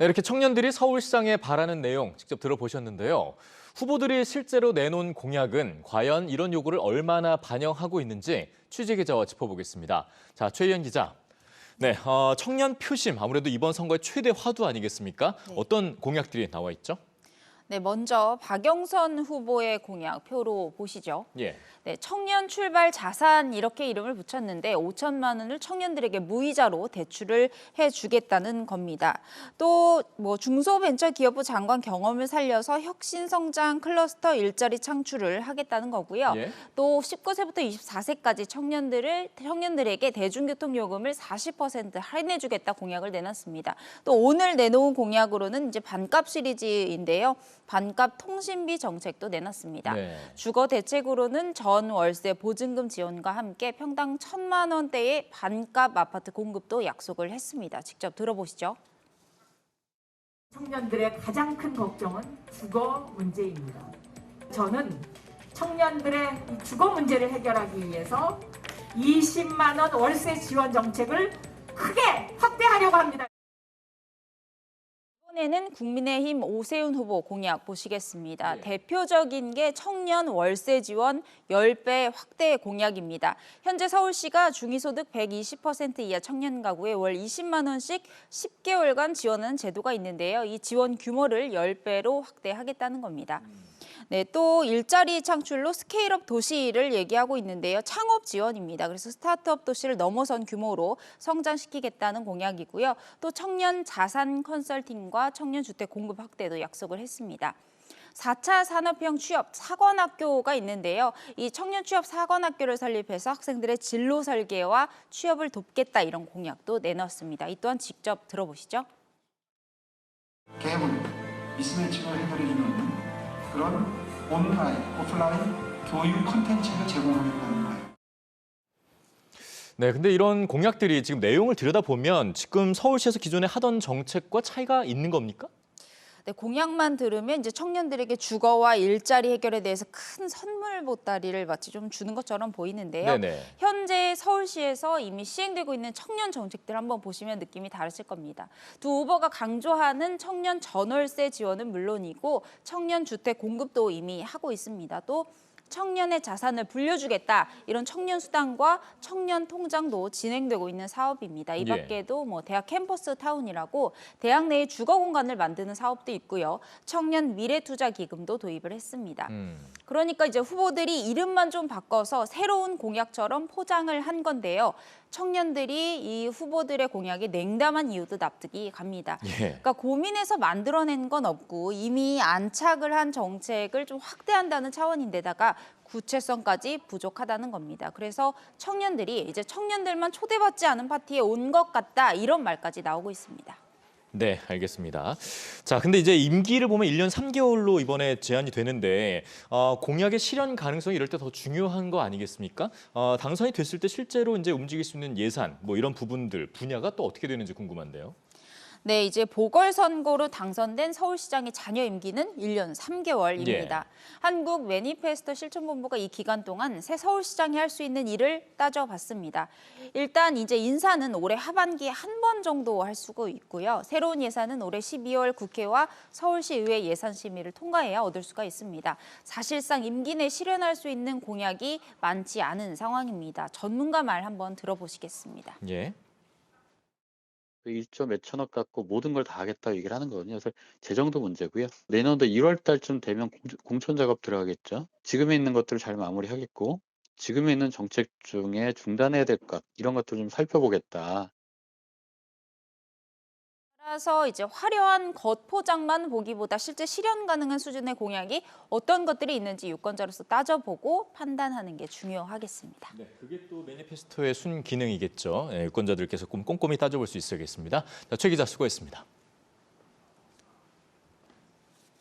네, 이렇게 청년들이 서울시장에 바라는 내용 직접 들어보셨는데요. 후보들이 실제로 내놓은 공약은 과연 이런 요구를 얼마나 반영하고 있는지 취재 기자와 짚어보겠습니다. 자, 최희연 기자. 네, 어, 청년 표심 아무래도 이번 선거의 최대 화두 아니겠습니까? 어떤 공약들이 나와 있죠? 네, 먼저 박영선 후보의 공약 표로 보시죠. 예. 네, 청년 출발 자산 이렇게 이름을 붙였는데 5천만 원을 청년들에게 무이자로 대출을 해주겠다는 겁니다. 또 뭐 중소벤처기업부 장관 경험을 살려서 혁신 성장 클러스터 일자리 창출을 하겠다는 거고요. 예. 또 19세부터 24세까지 청년들을 청년들에게 대중교통 요금을 40% 할인해주겠다 공약을 내놨습니다. 또 오늘 내놓은 공약으로는 이제 반값 시리즈인데요. 반값 통신비 정책도 내놨습니다. 네. 주거 대책으로는 전 월세 보증금 지원과 함께 평당 천만 원대의 반값 아파트 공급도 약속을 했습니다. 직접 들어보시죠. 청년들의 가장 큰 걱정은 주거 문제입니다. 저는 청년들의 이 주거 문제를 해결하기 위해서 20만 원 월세 지원 정책을 크게 확대하려고 합니다. 이번에는 국민의힘 오세훈 후보 공약 보시겠습니다. 예. 대표적인 게 청년 월세 지원 10배 확대 공약입니다. 현재 서울시가 중위소득 120% 이하 청년 가구에 월 20만 원씩 10개월간 지원하는 제도가 있는데요. 이 지원 규모를 10배로 확대하겠다는 겁니다. 네, 또 일자리 창출로 스케일업 도시를 얘기하고 있는데요. 창업 지원입니다. 그래서 스타트업 도시를 넘어선 규모로 성장시키겠다는 공약이고요. 또 청년 자산 컨설팅과 청년 주택 공급 확대도 약속을 했습니다. 4차 산업형 취업 사관학교가 있는데요. 이 청년 취업 사관학교를 설립해서 학생들의 진로 설계와 취업을 돕겠다 이런 공약도 내놨습니다. 이 또한 직접 들어보시죠. 갭을 미스매치를 해결해주는 그런 온라인, 오프라인 교육 콘텐츠를 제공하겠다는 거예요. 네, 근데 이런 공약들이 지금 내용을 들여다보면 지금 서울시에서 기존에 하던 정책과 차이가 있는 겁니까? 네, 공약만 들으면 이제 청년들에게 주거와 일자리 해결에 대해서 큰 선물 보따리를 마치 좀 주는 것처럼 보이는데요. 네네. 현재 서울시에서 이미 시행되고 있는 청년 정책들 한번 보시면 느낌이 다르실 겁니다. 두 후보가 강조하는 청년 전월세 지원은 물론이고 청년 주택 공급도 이미 하고 있습니다. 또 청년의 자산을 불려주겠다 이런 청년 수당과 청년 통장도 진행되고 있는 사업입니다. 이 예. 밖에도 뭐 대학 캠퍼스 타운이라고 대학 내에 주거 공간을 만드는 사업도 있고요. 청년 미래 투자 기금도 도입을 했습니다. 음. 그러니까 이제 후보들이 이름만 좀 바꿔서 새로운 공약처럼 포장을 한 건데요. 청년들이 이 후보들의 공약에 냉담한 이유도 납득이 갑니다. 예. 그러니까 고민해서 만들어낸 건 없고 이미 안착을 한 정책을 좀 확대한다는 차원인데다가 구체성까지 부족하다는 겁니다. 그래서 청년들이 이제 청년들만 초대받지 않은 파티에 온 것 같다 이런 말까지 나오고 있습니다. 네, 알겠습니다. 자, 근데 이제 임기를 보면 1년 3개월로 이번에 제한이 되는데 어, 공약의 실현 가능성이 이럴 때 더 중요한 거 아니겠습니까? 어, 당선이 됐을 때 실제로 이제 움직일 수 있는 예산, 뭐 이런 부분들, 분야가 또 어떻게 되는지 궁금한데요. 네, 이제 보궐선거로 당선된 서울시장의 잔여 임기는 1년 3개월입니다. 예. 한국 매니페스토 실천본부가 이 기간 동안 새 서울시장이 할 수 있는 일을 따져봤습니다. 일단 이제 인사는 올해 하반기에 한 번 정도 할 수가 있고요. 새로운 예산은 올해 12월 국회와 서울시의회 예산 심의를 통과해야 얻을 수가 있습니다. 사실상 임기 내 실현할 수 있는 공약이 많지 않은 상황입니다. 전문가 말 한번 들어보시겠습니다. 예. 그 1조 몇천억 갖고 모든 걸 다 하겠다 얘기를 하는 거거든요. 그래서 재정도 문제고요. 내년도 1월 달쯤 되면 공- 공천 작업 들어가겠죠. 지금에 있는 것들을 잘 마무리하겠고 지금에 있는 정책 중에 중단해야 될 것 이런 것들 좀 살펴보겠다. 따라서 이제 화려한 겉포장만 보기보다 실제 실현 가능한 수준의 공약이 어떤 것들이 있는지 유권자로서 따져보고 판단하는 게 중요하겠습니다. 네, 그게 또 매니페스토의 순 기능이겠죠. 예, 유권자들께서 꼼꼼히 따져볼 수 있어야겠습니다. 자, 최 기자 수고했습니다.